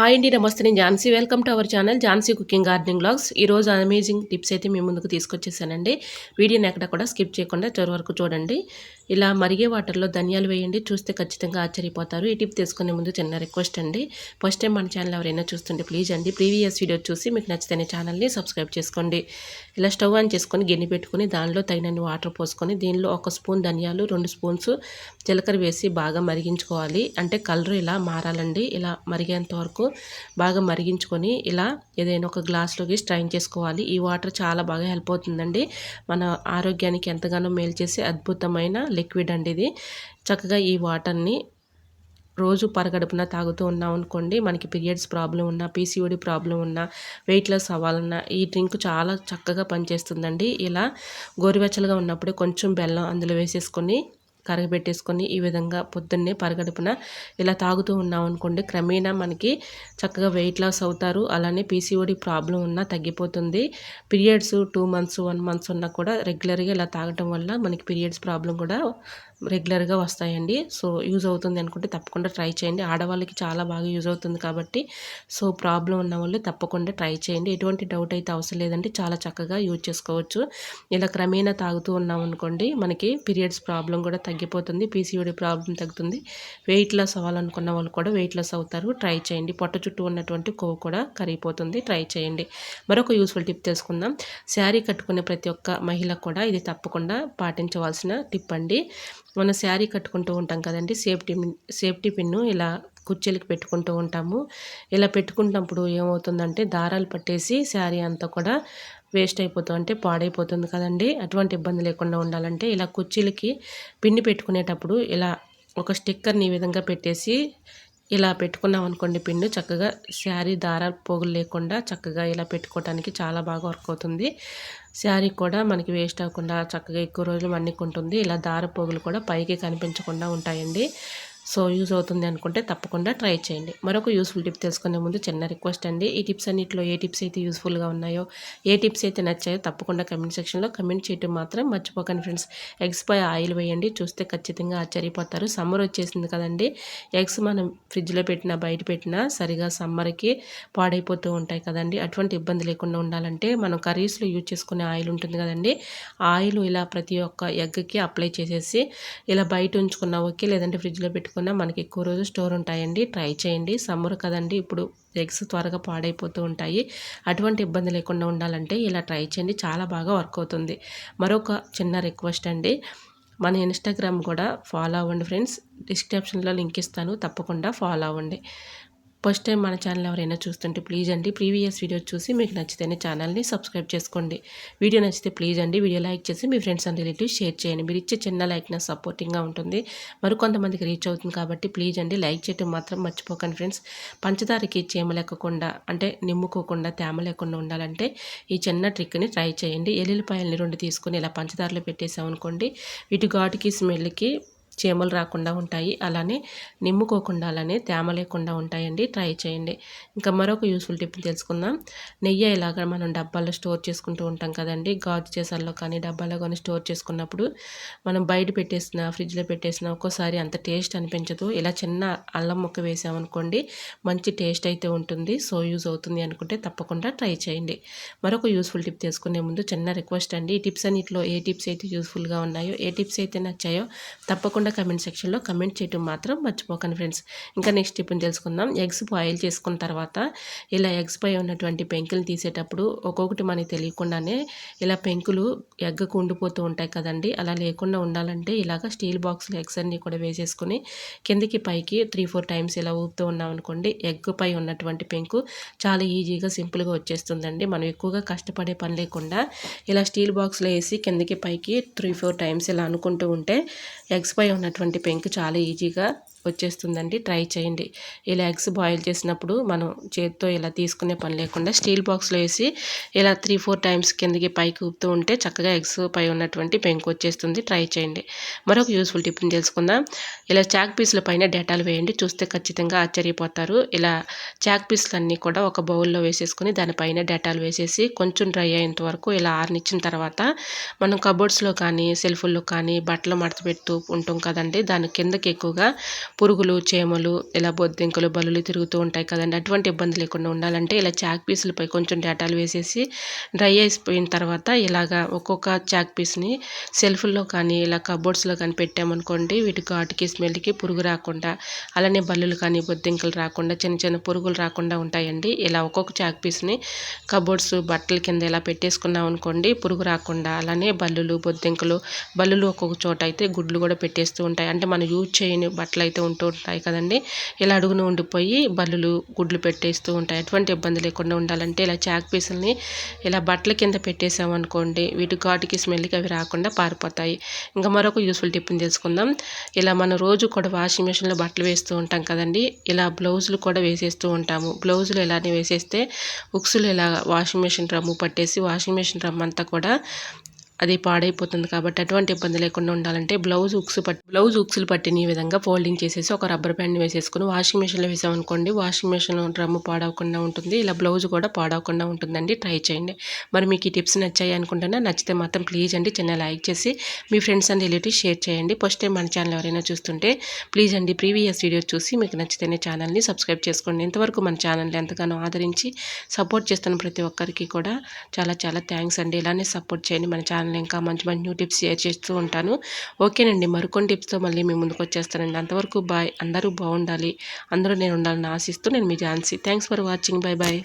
Hi అండి నమస్తే. నేను Jhansi. Welcome to our channel Jhansi cooking gardening blogs ఈరోజు అమేజింగ్ టిప్స్ అయితే మీ ముందుకు తీసుకొచ్చేసానండి. వీడియోని ఎక్కడ కూడా స్కిప్ చేయకుండా చివరి వరకు చూడండి. ఇలా మరిగే వాటర్లో ధనియాలు వేయండి. చూస్తే ఖచ్చితంగా ఆశ్చర్యపోతారు. ఈ టిప్ తీసుకునే ముందు చిన్న రిక్వెస్ట్ అండి. ఫస్ట్ టైం మన ఛానల్ ఎవరైనా చూస్తుంటే ప్లీజ్ అండి ప్రీవియస్ వీడియో చూసి మీకు నచ్చితే ఛానల్ని సబ్స్క్రైబ్ చేసుకోండి. ఇలా స్టవ్ ఆన్ చేసుకొని గిన్నె పెట్టుకొని దానిలో తగినన్ని వాటర్ పోసుకొని దీనిలో ఒక స్పూన్ ధనియాలు రెండు స్పూన్స్ జీలకర్ర వేసి బాగా మరిగించుకోవాలి. అంటే కలర్ ఇలా మారాలండి. ఇలా మరిగేంత వరకు బాగా మరిగించుకొని ఇలా ఏదైనా ఒక గ్లాస్లోకి స్ట్రైన్ చేసుకోవాలి. ఈ వాటర్ చాలా బాగా హెల్ప్ అవుతుందండి. మన ఆరోగ్యానికి ఎంతగానో మేలు చేసే అద్భుతమైన లిక్విడ్ అండి ఇది. చక్కగా ఈ వాటర్ని రోజు పరగడుపున తాగుతూ ఉన్నాం అనుకోండి మనకి పీరియడ్స్ ప్రాబ్లం ఉన్నా పీసీఓడి ప్రాబ్లం ఉన్నా వెయిట్ లెస్ అవ్వాలన్నా ఈ డ్రింక్ చాలా చక్కగా పనిచేస్తుందండి. ఇలా గోరువెచ్చలుగా ఉన్నప్పుడే కొంచెం బెల్లం అందులో వేసేసుకొని కరగబెట్టేసుకొని ఈ విధంగా పొద్దున్నే పరగడుపున ఇలా తాగుతూ ఉన్నాం అనుకోండి క్రమేణా మనకి చక్కగా వెయిట్ లాస్ అవుతారు. అలానే పీసీఓడి ప్రాబ్లం ఉన్నా తగ్గిపోతుంది. Periods two months one months ఉన్నా కూడా రెగ్యులర్గా ఇలా తాగటం వల్ల మనకి పీరియడ్స్ ప్రాబ్లం కూడా రెగ్యులర్గా వస్తాయండి. సో యూజ్ అవుతుంది అనుకుంటే తప్పకుండా ట్రై చేయండి. ఆడవాళ్ళకి చాలా బాగా యూజ్ అవుతుంది కాబట్టి సో ప్రాబ్లం ఉన్న వాళ్ళు తప్పకుండా ట్రై చేయండి. ఎటువంటి డౌట్ అయితే అవసరం లేదండి. చాలా చక్కగా యూజ్ చేసుకోవచ్చు. ఇలా క్రమేణా తాగుతూ ఉన్నాం అనుకోండి మనకి పీరియడ్స్ ప్రాబ్లం కూడా తగ్గిపోతుంది పీసీఓడి ప్రాబ్లం తగ్గుతుంది. వెయిట్ లాస్ అవ్వాలనుకున్న వాళ్ళు కూడా వెయిట్ లాస్ అవుతారు. ట్రై చేయండి. పొట్ట చుట్టూ ఉన్నటువంటి కొవ్వు కూడా కరిగిపోతుంది. ట్రై చేయండి. మరొక యూస్ఫుల్ టిప్ తెలుసుకుందాం. శారీ కట్టుకునే ప్రతి ఒక్క మహిళ కూడా ఇది తప్పకుండా పాటించవలసిన టిప్ అండి. మనం శారీ కట్టుకుంటూ ఉంటాం కదండి. సేఫ్టీ సేఫ్టీ పిన్ను ఇలా కుర్చీలకి పెట్టుకుంటూ ఉంటాము. ఇలా పెట్టుకున్నప్పుడు ఏమవుతుందంటే దారాలు పట్టేసి శారీ అంతా కూడా వేస్ట్ అయిపోతుంది అంటే పాడైపోతుంది కదండి. అటువంటి ఇబ్బంది లేకుండా ఉండాలంటే ఇలా కుర్చీలకి పిన్ని పెట్టుకునేటప్పుడు ఇలా ఒక స్టిక్కర్ని ఈ విధంగా పెట్టేసి ఇలా పెట్టుకున్నాం అనుకోండి పిన్ను చక్కగా శారీ దారాలు పోగులు లేకుండా చక్కగా ఇలా పెట్టుకోవడానికి చాలా బాగా వర్క్ అవుతుంది. శారీ కూడా మనకి వేస్ట్ అవ్వకుండా చక్కగా ఎక్కువ రోజులు మన్నికుంటుంది. ఇలా దార పోగులు కూడా పైకి కనిపించకుండా ఉంటాయండి. సో యూజ్ అవుతుంది అనుకుంటే తప్పకుండా ట్రై చేయండి. మరొక యూస్ఫుల్ టిప్ తెలుసుకునే ముందు చిన్న రిక్వెస్ట్ అండి. ఈ టిప్స్ అన్నింటిలో ఏ టిప్స్ అయితే యూస్ఫుల్గా ఉన్నాయో ఏ టిప్స్ అయితే నచ్చాయో తప్పకుండా కమెంట్ సెక్షన్లో కమెంట్ చేయడం మాత్రం మర్చిపోకండి ఫ్రెండ్స్. ఎగ్స్ పై ఆయిల్ వేయండి. చూస్తే ఖచ్చితంగా ఆశ్చర్యపోతారు. సమ్మర్ వచ్చేసింది కదండి. ఎగ్స్ మనం ఫ్రిడ్జ్లో పెట్టినా బయట పెట్టినా సరిగా సమ్మర్కి పాడైపోతూ ఉంటాయి కదండి. అటువంటి ఇబ్బంది లేకుండా ఉండాలంటే మనం కర్రీస్లో యూజ్ చేసుకునే ఆయిల్ ఉంటుంది కదండి. ఆయిల్ ఇలా ప్రతి ఒక్క ఎగ్కి అప్లై చేసేసి ఇలా బయట ఉంచుకున్నా ఓకే లేదంటే ఫ్రిడ్జ్లో పెట్టుకుని పెట్టుకున్నా మనకి ఎక్కువ రోజు స్టోర్ ఉంటాయండి. ట్రై చేయండి. సమ్మర్ కదండి. ఇప్పుడు ఎగ్స్ త్వరగా పాడైపోతూ ఉంటాయి. అటువంటి ఇబ్బంది లేకుండా ఉండాలంటే ఇలా ట్రై చేయండి. చాలా బాగా వర్క్ అవుతుంది. మరొక చిన్న రిక్వెస్ట్ అండి. మన ఇన్స్టాగ్రామ్ కూడా ఫాలో అవ్వండి ఫ్రెండ్స్. డిస్క్రిప్షన్లో లింక్ ఇస్తాను. తప్పకుండా ఫాలో అవ్వండి. ఫస్ట్ టైం మన ఛానల్ ఎవరైనా చూస్తుంటే ప్లీజ్ అండి ప్రీవియస్ వీడియో చూసి మీకు నచ్చితేనే ఛానల్ని సబ్స్క్రైబ్ చేసుకోండి. వీడియో నచ్చితే ప్లీజ్ అండి వీడియో లైక్ చేసి మీ ఫ్రెండ్స్ అండ్ రిలేటివ్స్ షేర్ చేయండి. మీరు ఇచ్చే చిన్న లైక్ నా సపోర్టింగ్గా ఉంటుంది. మరికొంతమందికి రీచ్ అవుతుంది కాబట్టి ప్లీజ్ అండి లైక్ చేయడం మాత్రం మర్చిపోకండి ఫ్రెండ్స్. పంచదారకి చీమ లేకుండా అంటే నిమ్ముకోకుండా తేమ లేకుండా ఉండాలంటే ఈ చిన్న ట్రిక్ని ట్రై చేయండి. ఎల్లుల్లిపాయలని రెండు తీసుకొని ఇలా పంచదారలో పెట్టేసామనుకోండి వీటి ఘాటుకి స్మెల్కి చీమలు రాకుండా ఉంటాయి. అలానే నిమ్ముకోకుండా అలానే తేమ లేకుండా ఉంటాయండి. ట్రై చేయండి. ఇంకా మరొక యూస్ఫుల్ టిప్ తెలుసుకుందాం. నెయ్యి ఇలాగ మనం డబ్బాల్లో స్టోర్ చేసుకుంటూ ఉంటాం కదండి. గాజు చేసాల్లో కానీ డబ్బాలో కానీ స్టోర్ చేసుకున్నప్పుడు మనం బయట పెట్టేసిన ఫ్రిడ్జ్లో పెట్టేసిన ఒక్కోసారి అంత టేస్ట్ అనిపించదు. ఇలా చిన్న అల్లం ముక్క వేసామనుకోండి మంచి టేస్ట్ అయితే ఉంటుంది. సో యూజ్ అవుతుంది అనుకుంటే తప్పకుండా ట్రై చేయండి. మరొక యూస్ఫుల్ టిప్ తీసుకునే ముందు చిన్న రిక్వెస్ట్ అండి. ఈ టిప్స్ అన్నింటిలో ఏ టిప్స్ అయితే యూస్ఫుల్గా ఉన్నాయో ఏ టిప్స్ అయితే నచ్చాయో తప్పకుండా కూడా కమెంట్ సెక్షన్లో కమెంట్ చేయటం మాత్రం మర్చిపోకండి ఫ్రెండ్స్. ఇంకా నెక్స్ట్ టిప్ని తెలుసుకుందాం. ఎగ్స్ బాయిల్ చేసుకున్న తర్వాత ఇలా ఎగ్స్ పై ఉన్నటువంటి పెంకులు తీసేటప్పుడు ఒక్కొక్కటి మనకి తెలియకుండానే ఇలా పెంకులు ఎగ్గకు ఉండిపోతూ ఉంటాయి కదండి. అలా లేకుండా ఉండాలంటే ఇలాగ స్టీల్ బాక్స్లో ఎగ్స్ అన్నీ కూడా వేసేసుకుని కిందికి పైకి త్రీ ఫోర్ టైమ్స్ ఇలా ఊపుతూ ఉన్నాం అనుకోండి ఎగ్ పై ఉన్నటువంటి పెంకు చాలా ఈజీగా సింపుల్గా వచ్చేస్తుందండి. మనం ఎక్కువగా కష్టపడే పని లేకుండా ఇలా స్టీల్ బాక్స్లో వేసి కిందకి పైకి త్రీ ఫోర్ టైమ్స్ ఇలా అనుకుంటూ ఉంటే ఎగ్స్ పై ఉన్నటువంటి పెంకు చాలా ఈజీగా వచ్చేస్తుందండి. ట్రై చేయండి. ఇలా ఎగ్స్ బాయిల్ చేసినప్పుడు మనం చేతితో ఇలా తీసుకునే పని లేకుండా స్టీల్ బాక్స్లో వేసి ఇలా త్రీ ఫోర్ టైమ్స్ కిందకి పైకి ఊపుతూ ఉంటే చక్కగా ఎగ్స్ పై ఉన్నటువంటి పెంకు వచ్చేస్తుంది. ట్రై చేయండి. మరొక యూస్ఫుల్ టిప్ని తెలుసుకుందాం. ఇలా చాక్ పీసుల పైన డేటాలు వేయండి. చూస్తే ఖచ్చితంగా ఆశ్చర్యపోతారు. ఇలా చాక్ పీసులు అన్నీ కూడా ఒక బౌల్లో వేసేసుకుని దానిపైన డేటాలు వేసేసి కొంచెం డ్రై అయ్యేంత వరకు ఇలా ఆరినిచ్చిన తర్వాత మనం కబోర్డ్స్లో కానీ సెల్ఫుల్లో కానీ బట్టలు మడత పెడుతూ ఉంటాం కదండి. దాని కిందకి ఎక్కువగా పురుగులు చేమలు ఇలా బొద్దింకలు బల్లులు తిరుగుతూ ఉంటాయి కదండి. అటువంటి ఇబ్బంది లేకుండా ఉండాలంటే ఇలా చాక్ పీసులపై కొంచెం డేటాలు వేసేసి డ్రై అయిపోయిన తర్వాత ఇలాగా ఒక్కొక్క చాక్ పీస్ని సెల్ఫ్లో కానీ ఇలా కబోర్డ్స్లో కానీ పెట్టామనుకోండి వీటి ఘాటుకి స్మెల్కి పురుగు రాకుండా అలానే బల్లులు కానీ బొద్దింకలు రాకుండా చిన్న చిన్న పురుగులు రాకుండా ఉంటాయండి. ఇలా ఒక్కొక్క చాక్ పీస్ని కబోర్డ్స్ బట్టల కింద ఇలా పెట్టేసుకున్నాం అనుకోండి పురుగు రాకుండా అలానే బల్లులు బొద్దింకలు బల్లులు ఒక్కొక్క చోట అయితే గుడ్లు కూడా పెట్టేస్తూ ఉంటాయి. అంటే మనం యూజ్ చేయని బట్టలు అయితే ఉంటూ ఉంటాయి కదండి. ఇలా అడుగున ఉండిపోయి బల్లులు గుడ్లు పెట్టేస్తూ ఉంటాయి. ఎటువంటి ఇబ్బంది లేకుండా ఉండాలంటే ఇలా చాక్ పీసుల్ని ఇలా బట్టల కింద పెట్టేసామనుకోండి వీటి ఘాటుకి స్మెల్కి అవి రాకుండా పారిపోతాయి. ఇంకా మరొక యూస్ఫుల్ టిప్ని తెలుసుకుందాం. ఇలా మనం రోజు కూడా వాషింగ్ మిషన్లో బట్టలు వేస్తూ ఉంటాం కదండి. ఇలా బ్లౌజులు కూడా వేసేస్తూ ఉంటాము. బ్లౌజులు ఇలానే వేసేస్తే ఉక్సులు ఇలా వాషింగ్ మిషన్ రమ్ము పట్టేసి వాషింగ్ మిషన్ రమ్మంతా అంతా కూడా అది పాడైపోతుంది కాబట్టి అటువంటి ఇబ్బంది లేకుండా ఉండాలంటే బ్లౌజ్ ఉక్స్ పట్టి బ్లౌజ్ ఉక్స్లు పట్టిన ఈ విధంగా ఫోల్డింగ్ చేసేసి ఒక రబ్బర్ బ్యాండ్ వేసేసుకుని వాషింగ్ మిషన్లో వేసామనుకోండి వాషింగ్ మిషన్ డ్రమ్ము పాడవకుండా ఉంటుంది ఇలా బ్లౌజ్ కూడా పాడవకుండా ఉంటుందండి. ట్రై చేయండి. మరి మీకు ఈ టిప్స్ నచ్చాయి అనుకుంటున్నా నచ్చితే మాత్రం ప్లీజ్ అండి చిన్న లైక్ చేసి మీ ఫ్రెండ్స్ అండ్ రిలేటివ్స్ షేర్ చేయండి. ఫస్ట్ టైం మన ఛానల్ ఎవరైనా చూస్తుంటే ప్లీజ్ అండి ప్రీవియస్ వీడియో చూసి మీకు నచ్చితేనే ఛానల్ని సబ్స్క్రైబ్ చేసుకోండి. ఇంతవరకు మన ఛానల్ని ఎంతగానో ఆదరించి సపోర్ట్ చేస్తున్న ప్రతి ఒక్కరికి కూడా చాలా చాలా థ్యాంక్స్ అండి. ఇలానే సపోర్ట్ చేయండి మన ఛానల్ ఇంకా మంచి మంచి న్యూ టిప్స్ షేర్ చేస్తూ ఉంటాను. ఓకేనండి మరికొన్ని టిప్స్తో మళ్ళీ మీ ముందుకు వచ్చేస్తానండి. అంతవరకు బాయ్ అందరూ బాగుండాలి. అందరూ నేను ఉండాలని ఆశిస్తూ నేను మీ Jhansi. Thanks for watching bye bye